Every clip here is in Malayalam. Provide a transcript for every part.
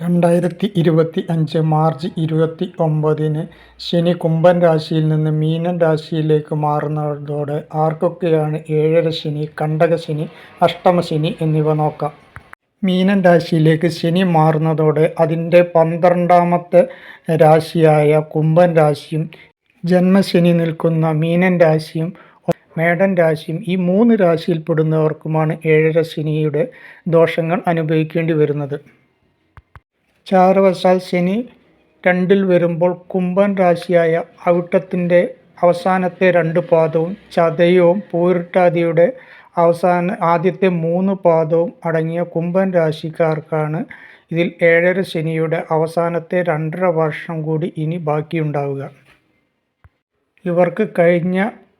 രണ്ടായിരത്തി ഇരുപത്തി അഞ്ച് മാർച്ച് ഇരുപത്തി ഒമ്പതിന് ശനി കുംഭൻ രാശിയിൽ നിന്ന് മീനൻ രാശിയിലേക്ക് മാറുന്നതോടെ ആർക്കൊക്കെയാണ് ഏഴര ശനി കണ്ടകശനി അഷ്ടമശനി എന്നിവ നോക്കാം. മീനൻ രാശിയിലേക്ക് ശനി മാറുന്നതോടെ അതിന്റെ പന്ത്രണ്ടാമത്തെ രാശിയായ കുംഭൻ രാശിയും ജന്മശനി നിൽക്കുന്ന മീനൻ രാശിയും മേടൻ രാശിയും ഈ മൂന്ന് രാശിയിൽപ്പെടുന്നവർക്കുമാണ് ഏഴര ശനിയുടെ ദോഷങ്ങൾ അനുഭവിക്കേണ്ടി വരുന്നത്. ചാരവശാൽ ശനി രണ്ടിൽ വരുമ്പോൾ കുംഭൻ രാശിയായ അവിട്ടത്തിന്റെ അവസാനത്തെ രണ്ട് പാദവും ചതയവും പൂരിട്ടാതിയുടെ അവസാന ആദ്യത്തെ മൂന്ന് പാദവും അടങ്ങിയ കുംഭൻ രാശിക്കാർക്കാണ് ഇതിൽ ഏഴര ശനിയുടെ അവസാനത്തെ രണ്ടര വർഷം കൂടി ഇനി ബാക്കിയുണ്ടാവുക. ഇവർക്ക് കഴിഞ്ഞ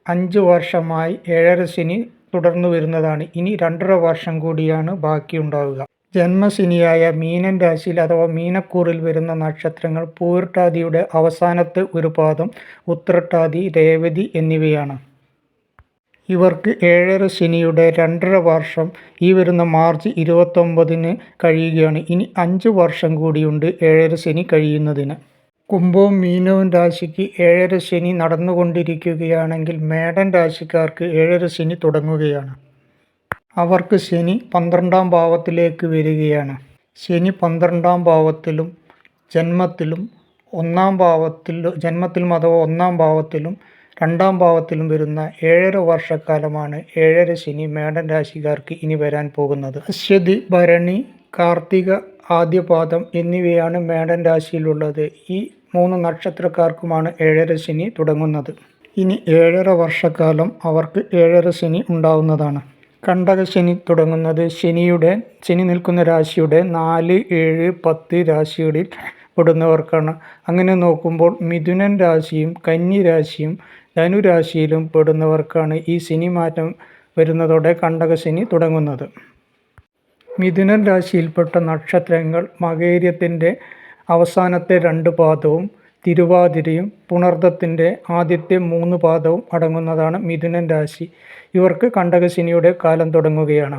അഞ്ച് വർഷമായി ഏഴര ശനി തുടർന്നു വരുന്നതാണ്. ഇനി രണ്ടര വർഷം കൂടിയാണ് ബാക്കിയുണ്ടാവുക. ജന്മശനിയായ മീനൻ രാശിയിൽ അഥവാ മീനക്കൂറിൽ വരുന്ന നക്ഷത്രങ്ങൾ പൂരട്ടാതിയുടെ അവസാനത്തെ ഒരു പാദം ഉത്രട്ടാതി രേവതി എന്നിവയാണ്. ഇവർക്ക് ഏഴര ശനിയുടെ രണ്ടര വർഷം ഈ വരുന്ന മാർച്ച് ഇരുപത്തൊമ്പതിന് കഴിയുകയാണ്. ഇനി അഞ്ച് വർഷം കൂടിയുണ്ട് ഏഴര ശനി കഴിയുന്നതിന്. കുംഭവും മീനവും രാശിക്ക് ഏഴര ശനി നടന്നുകൊണ്ടിരിക്കുകയാണെങ്കിൽ മേടൻ രാശിക്കാർക്ക് ഏഴര ശനി തുടങ്ങുകയാണ്. അവർക്ക് ശനി പന്ത്രണ്ടാം ഭാവത്തിലേക്ക് വരികയാണ്. ശനി പന്ത്രണ്ടാം ഭാവത്തിലും ജന്മത്തിലും ഒന്നാം ഭാവത്തിൽ ജന്മത്തിലും അഥവാ ഒന്നാം ഭാവത്തിലും രണ്ടാം ഭാവത്തിലും വരുന്ന ഏഴര വർഷക്കാലമാണ് ഏഴര ശനി മേടൻ രാശിക്കാർക്ക് ഇനി വരാൻ പോകുന്നത്. അശ്വതി ഭരണി കാർത്തിക ആദ്യപാദം എന്നിവയാണ് മേടൻ രാശിയിലുള്ളത്. ഈ മൂന്ന് നക്ഷത്രക്കാർക്കുമാണ് ഏഴര ശനി തുടങ്ങുന്നത്. ഇനി ഏഴര വർഷക്കാലം അവർക്ക് ഏഴര ശനി ഉണ്ടാവുന്നതാണ്. കണ്ടകശനി തുടങ്ങുന്നത് ശനിയുടെ ശനി നിൽക്കുന്ന രാശിയുടെ നാല് ഏഴ് പത്ത് രാശികളിൽ പെടുന്നവർക്കാണ്. അങ്ങനെ നോക്കുമ്പോൾ മിഥുനൻ രാശിയും കന്നി രാശിയും ധനുരാശിയിലും പെടുന്നവർക്കാണ് ഈ ശനി മാറ്റം വരുന്നതോടെ കണ്ടകശനി തുടങ്ങുന്നത്. മിഥുനൻ രാശിയിൽപ്പെട്ട നക്ഷത്രങ്ങൾ മകേര്യത്തിന്റെ അവസാനത്തെ രണ്ട് പാദവും തിരുവാതിരയും പുണർദത്തിന്റെ ആദ്യത്തെ മൂന്ന് പാദവും അടങ്ങുന്നതാണ് മിഥുനൻ രാശി. ഇവർക്ക് കണ്ടകശനിയുടെ കാലം തുടങ്ങുകയാണ്.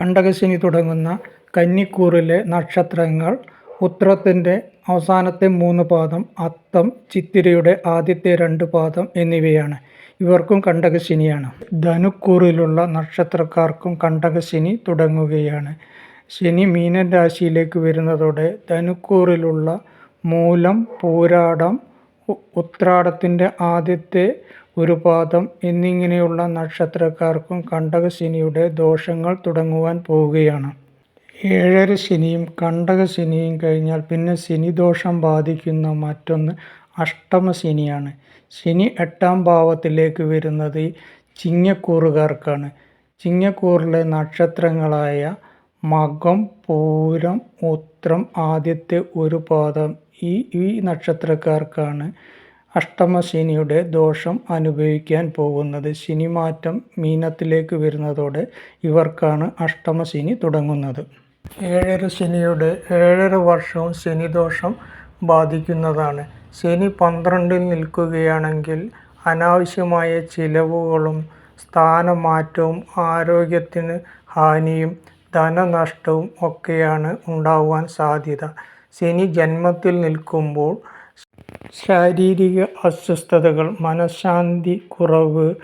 കണ്ടകശനി തുടങ്ങുന്ന കന്നിക്കൂറിലെ നക്ഷത്രങ്ങൾ ഉത്രത്തിന്റെ അവസാനത്തെ മൂന്ന് പാദം അത്തം ചിത്തിരയുടെ ആദ്യത്തെ രണ്ട് പാദം എന്നിവയാണ്. ഇവർക്കും കണ്ടകശനിയാണ്. ധനുക്കൂറിലുള്ള നക്ഷത്രക്കാർക്കും കണ്ടകശനി തുടങ്ങുകയാണ്. ശനി മീനൻ രാശിയിലേക്ക് വരുന്നതോടെ ധനുക്കൂറിലുള്ള മൂലം പൂരാടം ഉത്രാടത്തിന്റെ ആദ്യത്തെ ഒരു പാദം എന്നിങ്ങനെയുള്ള നക്ഷത്രക്കാർക്കും കണ്ടകശനിയുടെ ദോഷങ്ങൾ തുടങ്ങുവാൻ പോവുകയാണ്. ഏഴര ശനിയും കണ്ടകശനിയും കഴിഞ്ഞാൽ പിന്നെ ശനി ദോഷം ബാധിക്കുന്ന മറ്റൊന്ന് അഷ്ടമ അഷ്ടമശനിയാണ് ശനി എട്ടാം ഭാവത്തിലേക്ക് വരുന്നത് ചിങ്ങക്കൂറുകാർക്കാണ്. ചിങ്ങക്കൂറിലെ നക്ഷത്രങ്ങളായ മകം പൂരം ഉത്രം ആദ്യത്തെ ഒരു പാദം ഈ ഈ നക്ഷത്രക്കാർക്കാണ് അഷ്ടമശനിയുടെ ദോഷം അനുഭവിക്കാൻ പോകുന്നത്. ശനിമാറ്റം മീനത്തിലേക്ക് വരുന്നതോടെ ഇവർക്കാണ് അഷ്ടമശനി തുടങ്ങുന്നത്. ഏഴര ശനിയുടെ ഏഴര വർഷവും ശനിദോഷം ബാധിക്കുന്നതാണ്. ശനി പന്ത്രണ്ടിൽ നിൽക്കുകയാണെങ്കിൽ അനാവശ്യമായ ചിലവുകളും സ്ഥാനമാറ്റവും ആരോഗ്യത്തിന് ഹാനിയും ധനനഷ്ടവും ഒക്കെയാണ് ഉണ്ടാവാൻ സാധ്യത. ശനി ജന്മത്തിൽ നിൽക്കുമ്പോൾ ശാരീരിക അസ്വസ്ഥതകൾ മനഃശാന്തി കുറവ്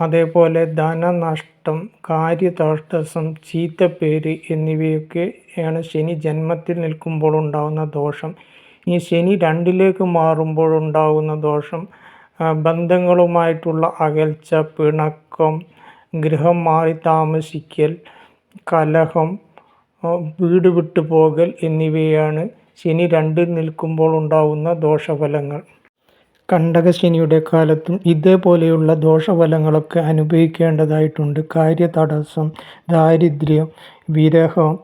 അതേപോലെ ധനനഷ്ടം കാര്യതടസ്സം ചീത്തപ്പേര് എന്നിവയൊക്കെയാണ് ശനി ജന്മത്തിൽ നിൽക്കുമ്പോൾ ഉണ്ടാകുന്ന ദോഷം. ഈ ശനി രണ്ടിലേക്ക് മാറുമ്പോൾ ഉണ്ടാകുന്ന ദോഷം ബന്ധങ്ങളുമായിട്ടുള്ള അകൽച്ച പിണക്കം ഗൃഹം മാറി താമസിക്കൽ കലഹം വീട് വിട്ടുപോകൽ എന്നിവയാണ് ശനി രണ്ടിൽ നിൽക്കുമ്പോൾ ഉണ്ടാവുന്ന ദോഷഫലങ്ങൾ. കണ്ടകശനിയുടെ കാലത്തും ഇതേപോലെയുള്ള ദോഷഫലങ്ങളൊക്കെ അനുഭവിക്കേണ്ടതായിട്ടുണ്ട്. കാര്യതടസ്സം ദാരിദ്ര്യം വിരഹം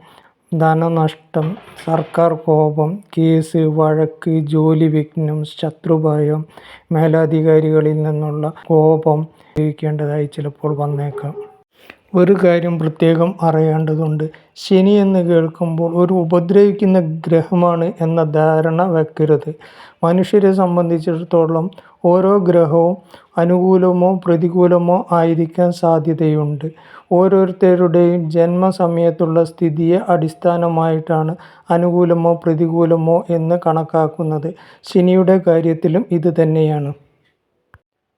ധനനഷ്ടം സർക്കാർ കോപം കേസ് വഴക്ക് ജോലി വിഘ്നം ശത്രുഭയം മേലധികാരികളിൽ നിന്നുള്ള കോപം ഉപയോഗിക്കേണ്ടതായി ചിലപ്പോൾ വന്നേക്കാം. ഒരു കാര്യം പ്രത്യേകം അറിയേണ്ടതുണ്ട്. ശനി എന്ന് കേൾക്കുമ്പോൾ ഒരു ഉപദ്രവിക്കുന്ന ഗ്രഹമാണ് എന്ന ധാരണ വെക്കരുത്. മനുഷ്യരെ സംബന്ധിച്ചിടത്തോളം ഓരോ ഗ്രഹവും അനുകൂലമോ പ്രതികൂലമോ ആയിരിക്കാൻ സാധ്യതയുണ്ട്. ഓരോരുത്തരുടെയും ജന്മസമയത്തുള്ള സ്ഥിതിയെ അടിസ്ഥാനമായിട്ടാണ് അനുകൂലമോ പ്രതികൂലമോ എന്ന് കണക്കാക്കുന്നത്. ശനിയുടെ കാര്യത്തിലും ഇത് തന്നെയാണ്.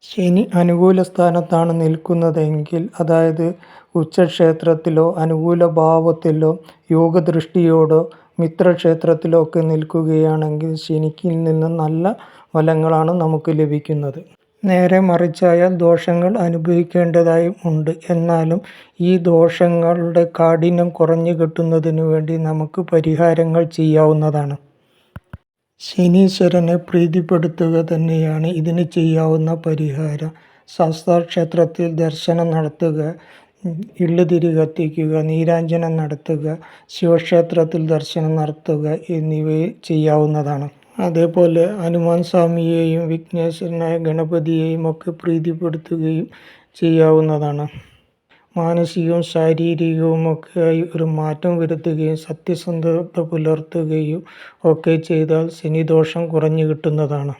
ശനി അനുകൂല സ്ഥാനത്താണ് നിൽക്കുന്നതെങ്കിൽ അതായത് ഉച്ചക്ഷേത്രത്തിലോ അനുകൂല ഭാവത്തിലോ യോഗദൃഷ്ടിയോടോ മിത്രക്ഷേത്രത്തിലോ ഒക്കെ നിൽക്കുകയാണെങ്കിൽ ശനിക്കിൽ നിന്ന് നല്ല ഫലങ്ങളാണ് നമുക്ക് ലഭിക്കുന്നത്. നേരെ മറിച്ചായാൽ ദോഷങ്ങൾ അനുഭവിക്കേണ്ടതായും ഉണ്ട്. എന്നാലും ഈ ദോഷങ്ങളുടെ കാഠിന്യം കുറഞ്ഞു കിട്ടുന്നതിന് വേണ്ടി നമുക്ക് പരിഹാരങ്ങൾ ചെയ്യാവുന്നതാണ്. ശനീശ്വരനെ പ്രീതിപ്പെടുത്തുക തന്നെയാണ് ഇതിന് ചെയ്യാവുന്ന പരിഹാരം. ശാസ്താ ക്ഷേത്രത്തിൽ ദർശനം നടത്തുക ഇള്ളുതിരി കത്തിക്കുക നീരാഞ്ജനം നടത്തുക ശിവക്ഷേത്രത്തിൽ ദർശനം നടത്തുക എന്നിവ ചെയ്യാവുന്നതാണ്. അതേപോലെ ഹനുമാൻ സ്വാമിയെയും വിഘ്നേശ്വരനായ ഗണപതിയെയും ഒക്കെ പ്രീതിപ്പെടുത്തുകയും ചെയ്യാവുന്നതാണ്. മാനസികവും ശാരീരികവുമൊക്കെയായി ഒരു മാറ്റം വരുത്തുകയും സത്യസന്ധത പുലർത്തുകയും ഒക്കെ ചെയ്താൽ ശനിദോഷം കുറഞ്ഞു കിട്ടുന്നതാണ്.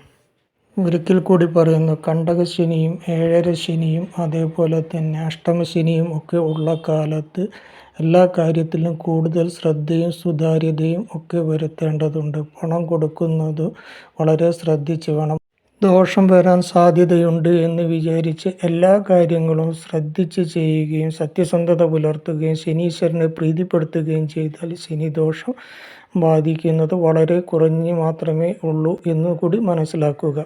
ഒരിക്കൽ കൂടി പറയുന്നു കണ്ടകശനിയും ഏഴര ശനിയും അതേപോലെ തന്നെ അഷ്ടമശനിയും ഒക്കെ ഉള്ള കാലത്ത് എല്ലാ കാര്യത്തിലും കൂടുതൽ ശ്രദ്ധയും സുതാര്യതയും ഒക്കെ വരുത്തേണ്ടതുണ്ട്. പണം കൊടുക്കുന്നത് വളരെ ശ്രദ്ധിച്ച് വേണം. ദോഷം വരാൻ സാധ്യതയുണ്ട് എന്ന് വിചാരിച്ച് എല്ലാ കാര്യങ്ങളും ശ്രദ്ധിച്ച് ചെയ്യുകയും സത്യസന്ധത പുലർത്തുകയും ശനീശ്വരനെ പ്രീതിപ്പെടുത്തുകയും ചെയ്താൽ ശനി ദോഷം ബാധിക്കുന്നത് വളരെ കുറഞ്ഞ് മാത്രമേ ഉള്ളൂ എന്നുകൂടി മനസ്സിലാക്കുക.